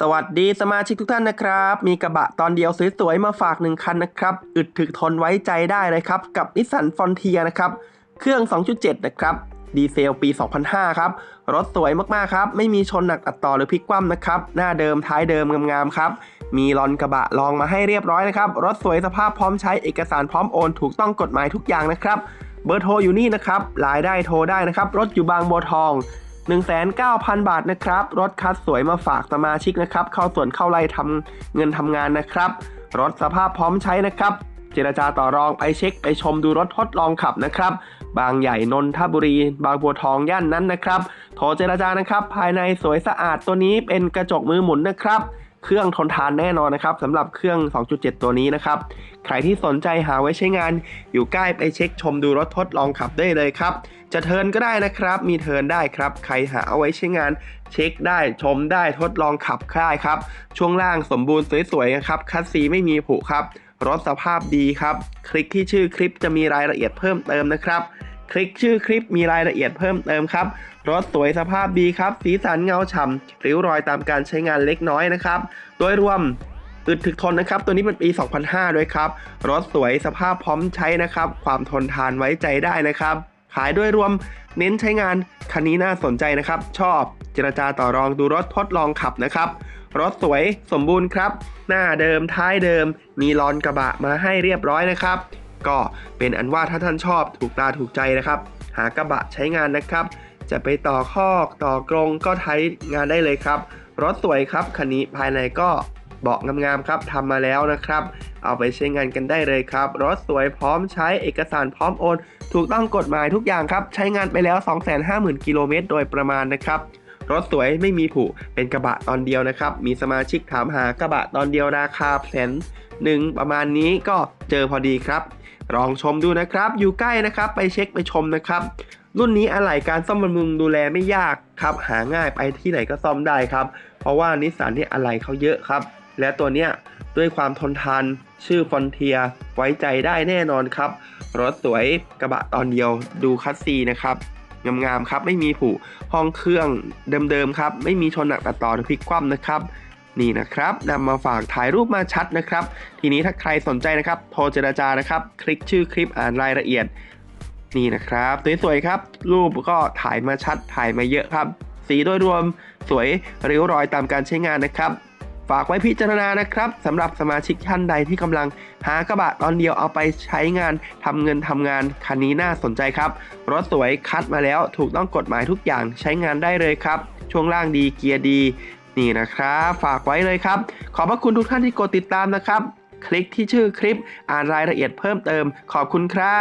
สวัสดีสมาชิกทุกท่านนะครับ มีกระบะตอนเดียวสวยๆมาฝากหนึ่งคันนะครับ อึดถึกทนไว้ใจได้เลยครับ กับนิสสันฟอนเทียนะครับ เครื่อง 2.7 นะครับ ดีเซลปี 2005 ครับ รถสวยมากๆครับ ไม่มีชนหนักตัดต่อหรือพลิกคว่ำนะครับ หน้าเดิมท้ายเดิมงามๆครับ มีลอนกระบะรองมาให้เรียบร้อยนะครับ รถสวยสภาพพร้อมใช้เอกสารพร้อมโอน ถูกต้องกฎหมายทุกอย่างนะครับ เบอร์โทรอยู่นี่นะครับไลน์ได้โทรได้นะครับ รถอยู่บางบัวทอง 19,000 บาทนะครับ รถคัสสวยมาฝากสมาชิกนะครับ เข้าส่วนเข้าไล่ทำเงินทำงานนะครับ รถสภาพพร้อมใช้นะครับ เจรจาต่อรองไปเช็ค ไปชมดูรถทดลองขับนะครับ บางใหญ่นนทบุรี บางบัวทองย่านนั้นนะครับ โทรเจรจานะครับ ภายในสวยสะอาดตัวนี้เป็นกระจกมือหมุนนะครับเครื่องทนทานแน่นอนนะครับสำหรับเครื่อง 2.7 ตัวนี้นะครับ ใครที่สนใจหาไว้ใช้งาน อยู่ใกล้ไปเช็คชมดูรถทดลองขับได้เลยครับ จะเทินก็ได้นะครับ มีเทินได้ครับ ใครหาเอาไว้ใช้งานเช็คได้ชมได้ทดลองขับได้ครับ ช่วงล่างสมบูรณ์สวยๆนะครับ คัสซีไม่มีผุครับ รถสภาพดีครับ คลิกที่ชื่อคลิปจะมีรายละเอียดเพิ่มเติมนะครับ คลิกชื่อคลิปมีรายละเอียดเพิ่มเติมครับ รถสวยสภาพดีครับ สีสันเงาฉ่ำริ้วรอยตามการใช้งานเล็กน้อยนะครับ โดยรวมอึดถึกทนนะครับ ตัวนี้เป็นปี 2005 ด้วยครับ รถสวยสภาพพร้อมใช้นะครับ ความทนทานไว้ใจได้นะครับ ขายด้วยรวมเน้นใช้งานคันนี้น่าสนใจนะครับ ชอบเจรจาต่อรองดูรถทดลองขับนะครับ รถสวยสมบูรณ์ครับ หน้าเดิมท้ายเดิม มีลอนกระบะมาให้เรียบร้อยนะครับ ก็เป็นอันว่าถ้าท่านชอบถูกตาถูกใจนะครับ หากระบะใช้งานนะครับ จะไปต่อคอกต่อกรงก็ใช้งานได้เลยครับ รถสวยครับคันนี้ภายในก็เบาะงามๆครับทำมาแล้วนะครับ เอาไปใช้งานกันได้เลยครับ รถสวยพร้อมใช้เอกสารพร้อมโอน ถูกต้องกฎหมายทุกอย่างครับ ใช้งานไปแล้ว 250,000 กิโลเมตรโดยประมาณนะครับรถสวยไม่มีผุเป็นกระบะตอนเดียวนะครับ มีสมาชิกถามหากระบะตอนเดียวราคาแสนหนึ่งประมาณนี้ก็เจอพอดีครับ ลองชมดูนะครับ อยู่ใกล้นะครับไปเช็คไปชมนะครับ รุ่นนี้อะไหล่การซ่อมบำรุงดูแลไม่ยากครับ หาง่ายไปที่ไหนก็ซ่อมได้ครับ เพราะว่านิสสันเนี่ยอะไหล่เขาเยอะครับ และตัวเนี้ยด้วยความทนทานชื่อฟอนเทียไว้ใจได้แน่นอนครับ รถสวยกระบะตอนเดียวดูคัสซีนะครับงามๆครับไม่มีผุห้องเครื่องเดิมๆครับ ไม่มีชนหนักตัดต่อหรือพลิกคว่ำนะครับ นี่นะครับนำมาฝากถ่ายรูปมาชัดนะครับ ทีนี้ถ้าใครสนใจนะครับ โทรเจราจานะครับ คลิกชื่อคลิปอ่านรายละเอียด นี่นะครับสวยๆครับ รูปก็ถ่ายมาชัดถ่ายมาเยอะครับ สีโดยรวมสวยริ้วรอยตามการใช้งานนะครับ ฝากไว้พิจารณานะครับสำหรับสมาชิกท่านใดที่กำลังหากระบะตอนเดียวเอาไปใช้งานทำเงินทำงานคันนี้น่าสนใจครับ รถสวยคัดมาแล้วถูกต้องกฎหมายทุกอย่างใช้งานได้เลยครับ ช่วงล่างดีเกียร์ดี นี่นะครับ ฝากไว้เลยครับ ขอบพระคุณทุกท่านที่กดติดตามนะครับ คลิกที่ชื่อคลิปอ่านรายละเอียดเพิ่มเติม ขอบคุณครับ